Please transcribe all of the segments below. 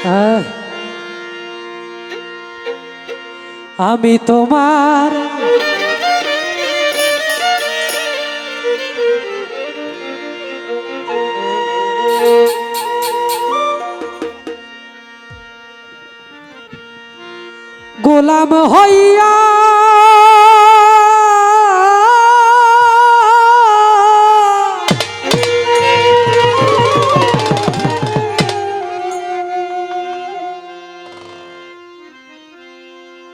আহ, আমি তোমার গোলাম হইয়া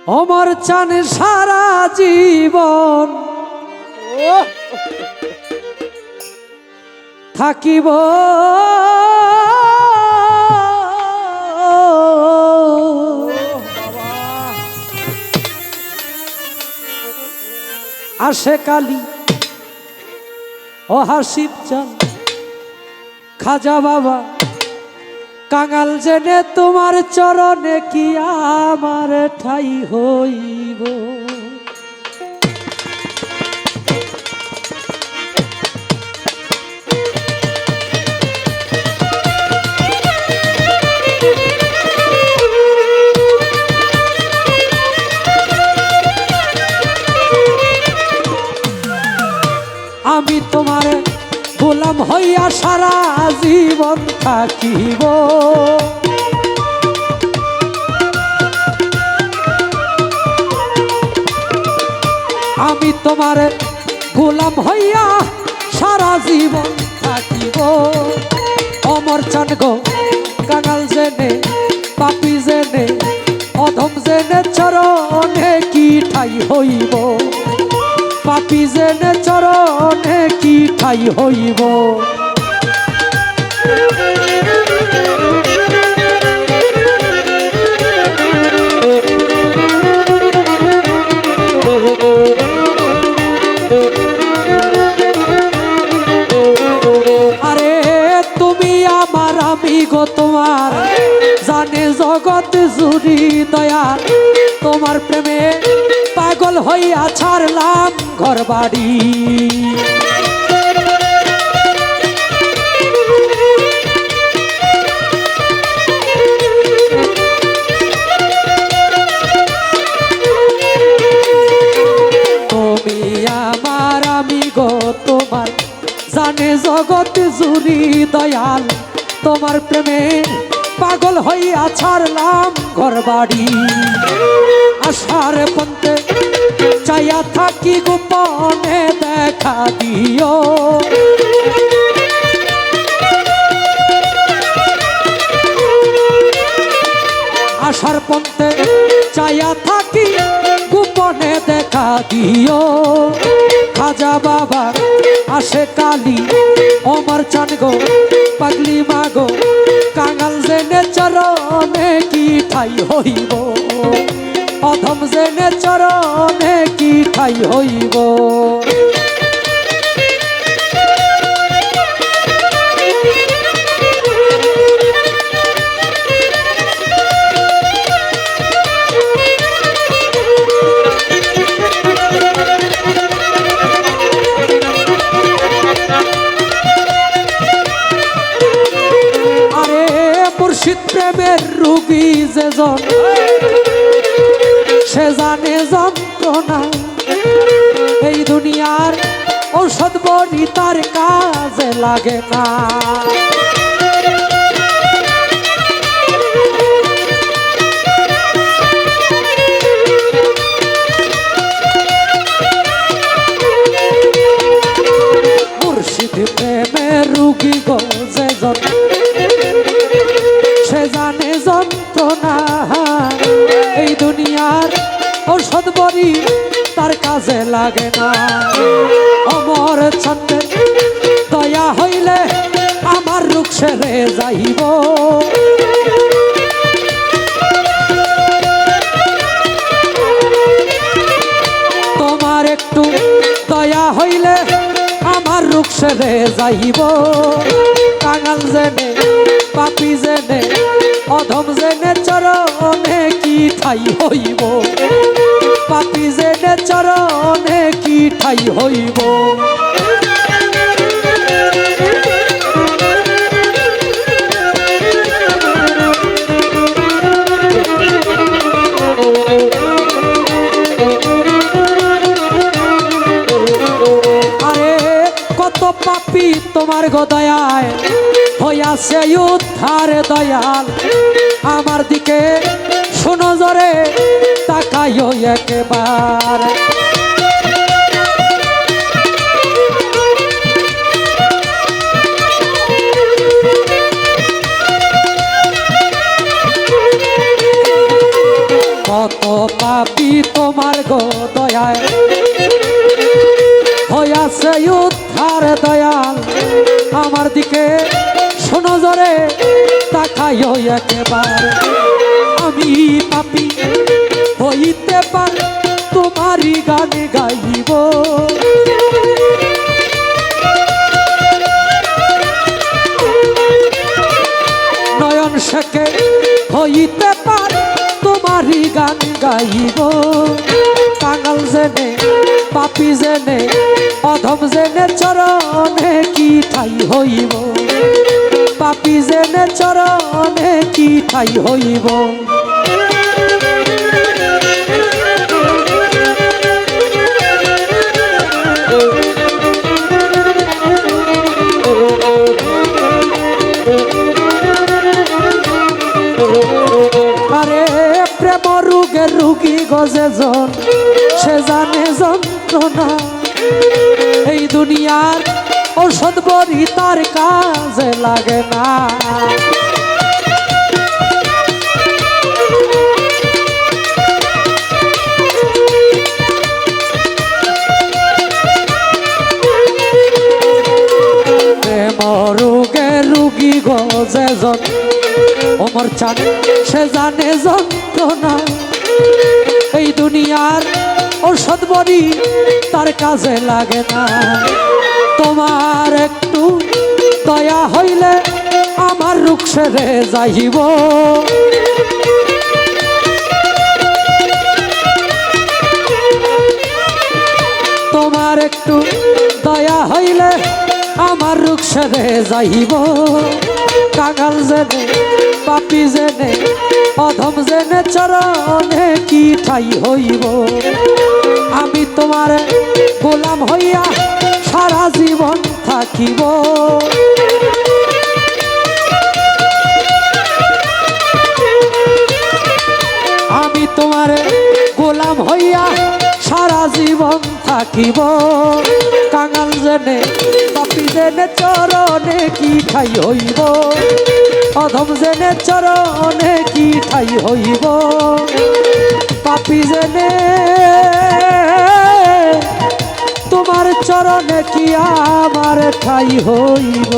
অমর চান সারা জীবন। থাকিব। আসে কালী ও হাসিব চান খাজা বাবা কাঙাল জেনে তোমার চরণে কি আমার ঠাই হইব? গোলাম হইয়া সারা জীবন থাকিব। আমি তোমার গোলাম হইয়া সারা জীবন থাকিব। অমর চান গো, কাঙাল জেনে, পাপি জেনে, অধম জেনে চরণে কি ঠাই হইব? পাপি জেনে চরণে কি ঠাই হইব? তোমার প্রেমে পাগল হইয়া ছাড়লাম ঘর বাড়ি জগৎ জুড়ি দয়াল তোমার প্রেমে পাগল হইয়া ছাড়লাম ঘর বাড়ি আশার পন্থে চাইয়া থাকি গোপনে দেখা দিও। আশার পন্থে চাইয়া থাকি গোপনে দেখা দিও। খাজা বাবা আসে কালি, অমর চান গো, পাগলি মাগো ঠাই হইব? অধম জেনে চরণে কি ঠাই হইব? রুগী যে জন, সে জানে যন্ত্রণা। এই দুনিয়ার ঔষধ বড়ি তার কাজে লাগে না। মুর্শিদ প্রেমের রুগী গো যে জন সে জানে যন্ত্রণা এই দুনিয়ার ঔষধ বড়ি তার কাজে লাগে না। অমর ছন্দে দয়া হইলে আমার রুখ সেরে যাইব। তোমার একটু দয়া হইলে আমার রূপ সেরে যাইব। কাঙাল জেনে, পাপি জেনে অধম জেনে চরণে কি ঠাই হইব? পাপি জেনে চরণে কি ঠাই হইব? কত পাপি তোমার গদায়। হইয়াছে উদ্ধার দয়াল। আমার দিকে শোনো জরে, তাকাইও একবার। কত পাপি তোমার গো দয়ায়। হইয়াছে উদ্ধার দয়াল। আমার দিকে জরে তাকাইও একবার। আমি পাপি হইতে পার, তোমারই গান গাইব। নয়ন শেখে হইতে পার, তোমারই গান গাইব। কাঙাল জেনে, পাপি জেনে, অধম জেনে চরণে কি ঠাই হইব? পাপি জেনে চরণে কি ঠাই হইব? রুগী গজে জন সে জানে যন্ত্রণা। এই দুনিয়ার ঔষধ বড়ি তার কাজে লাগে না। রোগে গজে জন ওমর চান সে জানে যন্ত্রণা। এই দুনিয়ার ঔষধ বড়ি তার কাজে লাগে না। তোমার একটু দয়া হইলে আমার রুখ সেরে যাইব। তোমার একটু দয়া হইলে আমার রুখ সেরে যাইব। কাঙাল জেনে, পাপি জেনে, অধম জেনে, চরণে কি ঠাই হইব? আমি তোমার গোলাম হইয়া সারা জীবন থাকিব। আমি তোমার গোলাম হইয়া সারা জীবন থাকিব। কাঙাল জেনে পাপি জেনে, চরণে কি ঠাই হইব? অধম জেনে, চরণে কি ঠাই হইব? পাপি জেনে তোমার চরণে কি আমার ঠাই হইব